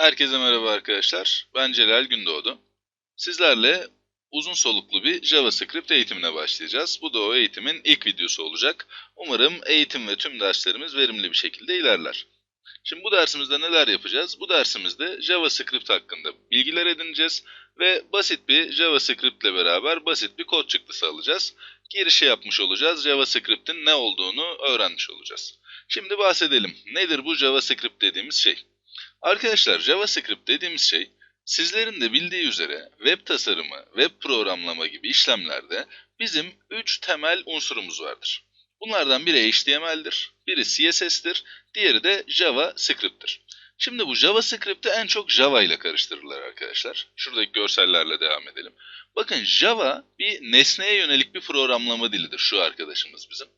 Herkese merhaba arkadaşlar. Ben Celal Gündoğdu. Sizlerle uzun soluklu bir JavaScript eğitimine başlayacağız. Bu da o eğitimin ilk videosu olacak. Umarım eğitim ve tüm derslerimiz verimli bir şekilde ilerler. Şimdi bu dersimizde neler yapacağız? Bu dersimizde JavaScript hakkında bilgiler edineceğiz ve basit bir JavaScript ile beraber basit bir kod çıktısı alacağız. Girişi yapmış olacağız. JavaScript'in ne olduğunu öğrenmiş olacağız. Şimdi bahsedelim. Nedir bu JavaScript dediğimiz şey? Arkadaşlar JavaScript dediğimiz şey sizlerin de bildiği üzere web tasarımı, web programlama gibi işlemlerde bizim 3 temel unsurumuz vardır. Bunlardan biri HTML'dir, biri CSS'tir, diğeri de JavaScript'tir. Şimdi bu JavaScript'i en çok Java ile karıştırırlar arkadaşlar. Şuradaki görsellerle devam edelim. Bakın Java bir nesneye yönelik bir programlama dilidir şu arkadaşımız bizim.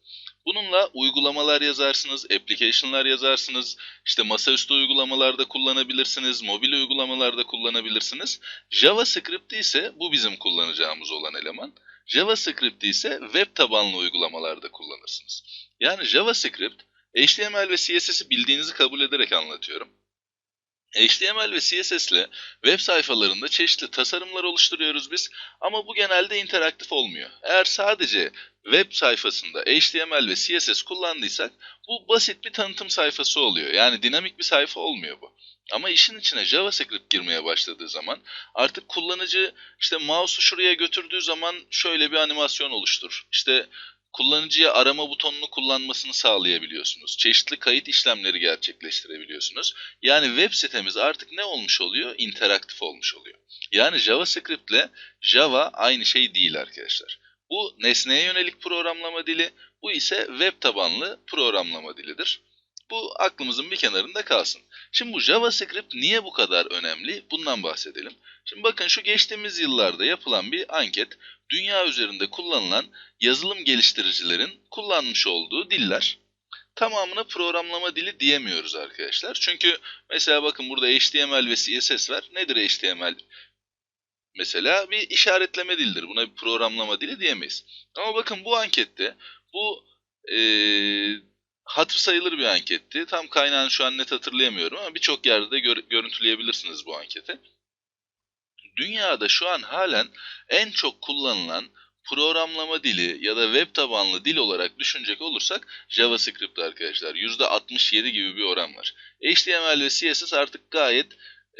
Bununla uygulamalar yazarsınız, application'lar yazarsınız, işte masaüstü uygulamalarda kullanabilirsiniz, mobil uygulamalarda kullanabilirsiniz. JavaScript ise bu bizim kullanacağımız olan eleman. JavaScript ise web tabanlı uygulamalarda kullanırsınız. Yani JavaScript, HTML ve CSS'i bildiğinizi kabul ederek anlatıyorum. HTML ve CSS ile web sayfalarında çeşitli tasarımlar oluşturuyoruz biz ama bu genelde interaktif olmuyor. Eğer sadece web sayfasında HTML ve CSS kullandıysak bu basit bir tanıtım sayfası oluyor. Yani dinamik bir sayfa olmuyor bu. Ama işin içine JavaScript girmeye başladığı zaman artık kullanıcı işte mouse'u şuraya götürdüğü zaman şöyle bir animasyon oluştur. İşte kullanıcıya arama butonunu kullanmasını sağlayabiliyorsunuz. Çeşitli kayıt işlemleri gerçekleştirebiliyorsunuz. Yani web sitemiz artık ne olmuş oluyor? İnteraktif olmuş oluyor. Yani JavaScript ile Java aynı şey değil arkadaşlar. Bu nesneye yönelik programlama dili, bu ise web tabanlı programlama dilidir. Bu aklımızın bir kenarında kalsın. Şimdi bu JavaScript niye bu kadar önemli? Bundan bahsedelim. Şimdi bakın şu geçtiğimiz yıllarda yapılan bir anket, dünya üzerinde kullanılan yazılım geliştiricilerin kullanmış olduğu diller. Tamamına programlama dili diyemiyoruz arkadaşlar. Çünkü mesela bakın burada HTML ve CSS var. Nedir HTML? Mesela bir işaretleme dilidir. Buna bir programlama dili diyemeyiz. Ama bakın bu ankette bu ee, hatır sayılır bir anketti. Tam kaynağını şu an net hatırlayamıyorum ama birçok yerde de gör görüntüleyebilirsiniz bu anketi. Dünyada şu an halen en çok kullanılan programlama dili ya da web tabanlı dil olarak düşünecek olursak JavaScript arkadaşlar. %67 gibi bir oran var. HTML ve CSS artık gayet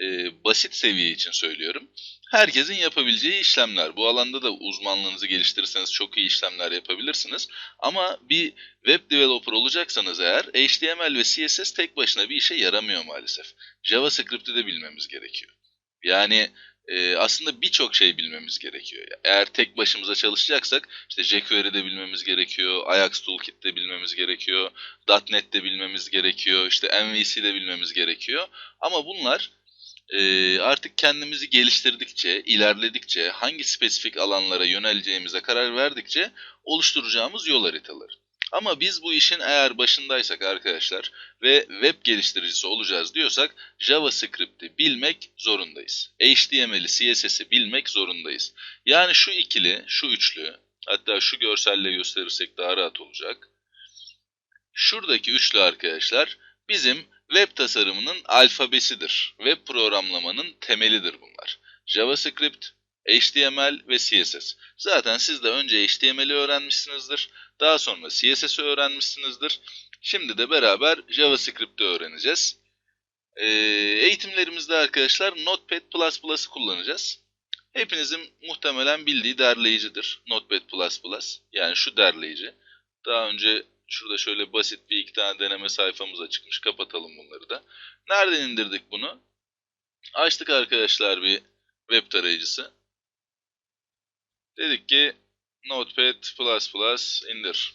e, basit seviye için söylüyorum. Herkesin yapabileceği işlemler. Bu alanda da uzmanlığınızı geliştirirseniz çok iyi işlemler yapabilirsiniz. Ama bir web developer olacaksanız eğer HTML ve CSS tek başına bir işe yaramıyor maalesef. JavaScript'i de bilmemiz gerekiyor. Yani e, aslında birçok şey bilmemiz gerekiyor. Eğer tek başımıza çalışacaksak işte jQuery'de bilmemiz gerekiyor, Ajax Toolkit'te bilmemiz gerekiyor, .NET'te bilmemiz gerekiyor, işte MVC'de bilmemiz gerekiyor. Ama bunlar e, artık kendimizi geliştirdikçe, ilerledikçe, hangi spesifik alanlara yöneleceğimize karar verdikçe oluşturacağımız yol haritaları. Ama biz bu işin eğer başındaysak arkadaşlar ve web geliştiricisi olacağız diyorsak JavaScript'i bilmek zorundayız. HTML'i, CSS'i bilmek zorundayız. Yani şu ikili, şu üçlü, hatta şu görselle gösterirsek daha rahat olacak. Şuradaki üçlü arkadaşlar bizim web tasarımının alfabesidir. Web programlamanın temelidir bunlar. JavaScript, HTML ve CSS. Zaten siz de önce HTML'i öğrenmişsinizdir. Daha sonra CSS'i öğrenmişsinizdir. Şimdi de beraber JavaScript'i öğreneceğiz. Ee, eğitimlerimizde arkadaşlar Notepad++'ı kullanacağız. Hepinizin muhtemelen bildiği derleyicidir Notepad++. Yani şu derleyici. Daha önce şurada şöyle basit bir iki tane deneme sayfamıza çıkmış. Kapatalım bunları da. Nereden indirdik bunu? Açtık arkadaşlar bir web tarayıcısı. Dedik ki Notepad++ indir.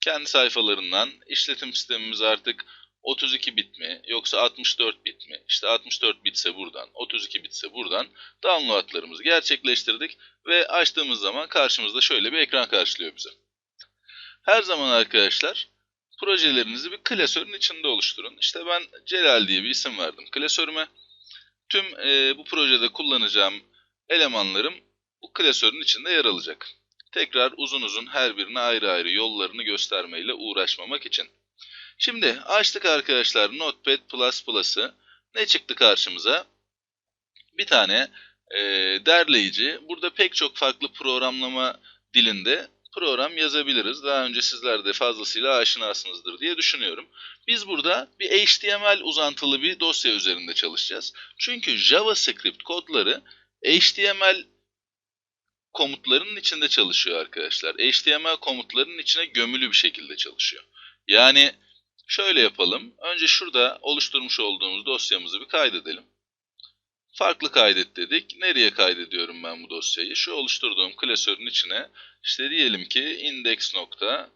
Kendi sayfalarından işletim sistemimiz artık 32 bit mi yoksa 64 bit mi? İşte 64 bitse buradan, 32 bitse buradan downloadlarımızı gerçekleştirdik ve açtığımız zaman karşımızda şöyle bir ekran karşılıyor bize. Her zaman arkadaşlar projelerinizi bir klasörün içinde oluşturun. İşte ben Celal diye bir isim verdim klasörüme. Tüm e, bu projede kullanacağım elemanlarım bu klasörün içinde yer alacak. Tekrar uzun uzun her birine ayrı ayrı yollarını göstermeyle uğraşmamak için. Şimdi açtık arkadaşlar Notepad++'ı Ne çıktı karşımıza? Bir tane e, derleyici. Burada pek çok farklı programlama dilinde program yazabiliriz. Daha önce sizler de fazlasıyla aşinasınızdır diye düşünüyorum. Biz burada bir HTML uzantılı bir dosya üzerinde çalışacağız. Çünkü JavaScript kodları HTML komutlarının içinde çalışıyor arkadaşlar. HTML komutlarının içine gömülü bir şekilde çalışıyor. Yani şöyle yapalım. Önce şurada oluşturmuş olduğumuz dosyamızı bir kaydedelim. Farklı kaydet dedik. Nereye kaydediyorum ben bu dosyayı? Şu oluşturduğum klasörün içine işte diyelim ki index.html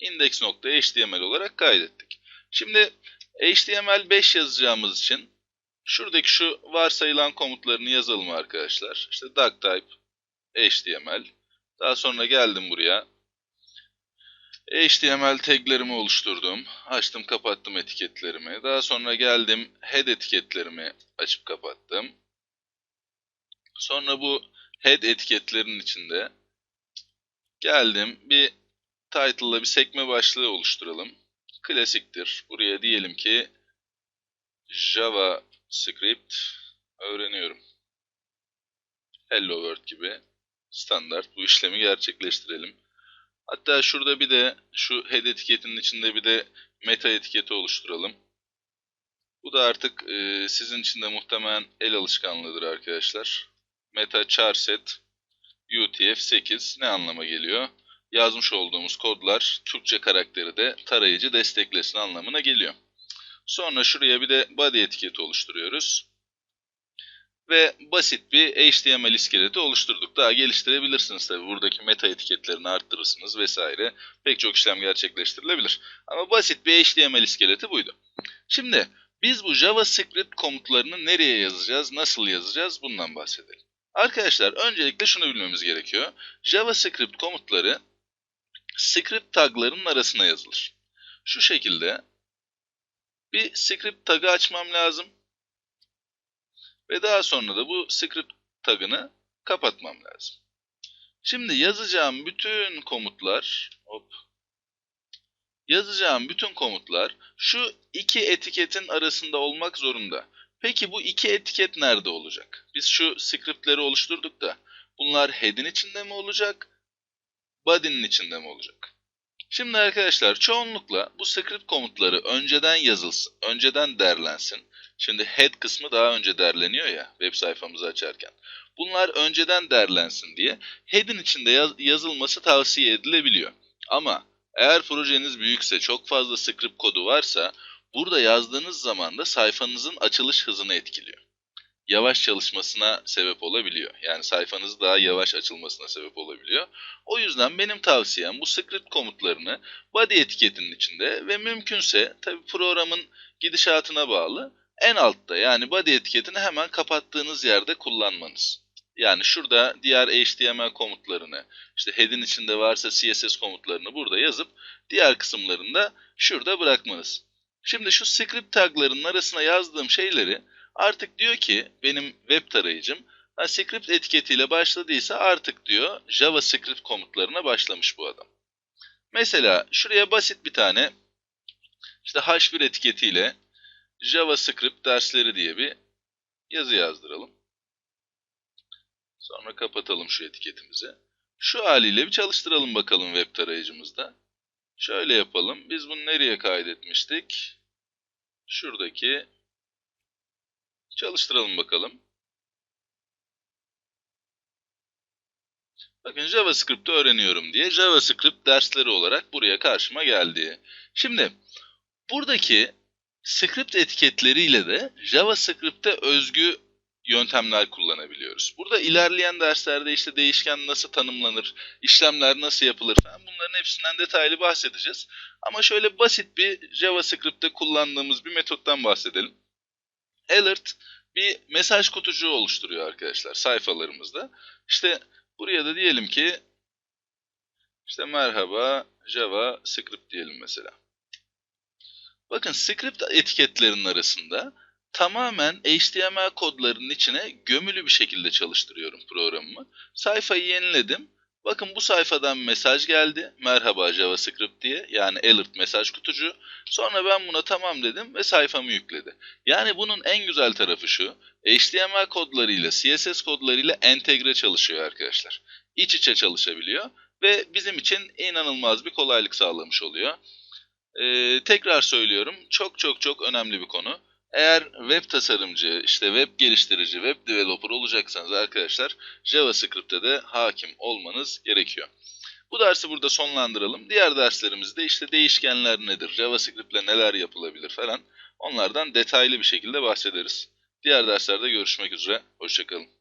index.html olarak kaydettik. Şimdi HTML5 yazacağımız için şuradaki şu varsayılan komutlarını yazalım arkadaşlar. İşte doctype HTML. Daha sonra geldim buraya. HTML taglerimi oluşturdum. Açtım kapattım etiketlerimi. Daha sonra geldim head etiketlerimi açıp kapattım. Sonra bu head etiketlerinin içinde geldim bir title'la bir sekme başlığı oluşturalım. Klasiktir. Buraya diyelim ki JavaScript öğreniyorum. Hello World gibi standart bu işlemi gerçekleştirelim. Hatta şurada bir de şu head etiketinin içinde bir de meta etiketi oluşturalım. Bu da artık e, sizin için de muhtemelen el alışkanlığıdır arkadaşlar. Meta charset UTF-8 ne anlama geliyor? Yazmış olduğumuz kodlar Türkçe karakteri de tarayıcı desteklesin anlamına geliyor. Sonra şuraya bir de body etiketi oluşturuyoruz. Ve basit bir HTML iskeleti oluşturduk. Daha geliştirebilirsiniz tabi. Buradaki meta etiketlerini arttırırsınız vesaire. Pek çok işlem gerçekleştirilebilir. Ama basit bir HTML iskeleti buydu. Şimdi biz bu JavaScript komutlarını nereye yazacağız, nasıl yazacağız bundan bahsedelim. Arkadaşlar öncelikle şunu bilmemiz gerekiyor. JavaScript komutları script taglarının arasına yazılır. Şu şekilde bir script tagı açmam lazım. Ve daha sonra da bu script tagını kapatmam lazım. Şimdi yazacağım bütün komutlar hop yazacağım bütün komutlar şu iki etiketin arasında olmak zorunda. Peki bu iki etiket nerede olacak? Biz şu scriptleri oluşturduk da bunlar head'in içinde mi olacak? Body'nin içinde mi olacak? Şimdi arkadaşlar çoğunlukla bu script komutları önceden yazılsın, önceden derlensin. Şimdi head kısmı daha önce derleniyor ya web sayfamızı açarken. Bunlar önceden derlensin diye head'in içinde yaz yazılması tavsiye edilebiliyor. Ama eğer projeniz büyükse, çok fazla script kodu varsa burada yazdığınız zaman da sayfanızın açılış hızını etkiliyor. Yavaş çalışmasına sebep olabiliyor. Yani sayfanız daha yavaş açılmasına sebep olabiliyor. O yüzden benim tavsiyem bu script komutlarını body etiketinin içinde ve mümkünse tabi programın gidişatına bağlı en altta yani body etiketini hemen kapattığınız yerde kullanmanız. Yani şurada diğer HTML komutlarını, işte head'in içinde varsa CSS komutlarını burada yazıp diğer kısımlarında şurada bırakmanız. Şimdi şu script taglarının arasına yazdığım şeyleri artık diyor ki benim web tarayıcım ha, script etiketiyle başladıysa artık diyor JavaScript komutlarına başlamış bu adam. Mesela şuraya basit bir tane işte H1 etiketiyle JavaScript dersleri diye bir yazı yazdıralım. Sonra kapatalım şu etiketimizi. Şu haliyle bir çalıştıralım bakalım web tarayıcımızda. Şöyle yapalım. Biz bunu nereye kaydetmiştik? Şuradaki çalıştıralım bakalım. Bakın JavaScript'ı öğreniyorum diye JavaScript dersleri olarak buraya karşıma geldi. Şimdi buradaki script etiketleriyle de JavaScript'te özgü yöntemler kullanabiliyoruz. Burada ilerleyen derslerde işte değişken nasıl tanımlanır, işlemler nasıl yapılır falan bunların hepsinden detaylı bahsedeceğiz. Ama şöyle basit bir JavaScript'te kullandığımız bir metottan bahsedelim. Alert bir mesaj kutucuğu oluşturuyor arkadaşlar sayfalarımızda. İşte buraya da diyelim ki işte merhaba JavaScript diyelim mesela. Bakın script etiketlerinin arasında tamamen HTML kodlarının içine gömülü bir şekilde çalıştırıyorum programımı. Sayfayı yeniledim. Bakın bu sayfadan mesaj geldi. Merhaba JavaScript diye. Yani alert mesaj kutucu. Sonra ben buna tamam dedim ve sayfamı yükledi. Yani bunun en güzel tarafı şu. HTML kodlarıyla CSS kodlarıyla entegre çalışıyor arkadaşlar. İç içe çalışabiliyor ve bizim için inanılmaz bir kolaylık sağlamış oluyor. Ee, tekrar söylüyorum çok çok çok önemli bir konu. Eğer web tasarımcı, işte web geliştirici, web developer olacaksanız arkadaşlar JavaScript'te de hakim olmanız gerekiyor. Bu dersi burada sonlandıralım. Diğer derslerimizde işte değişkenler nedir, JavaScript ile neler yapılabilir falan onlardan detaylı bir şekilde bahsederiz. Diğer derslerde görüşmek üzere, hoşçakalın.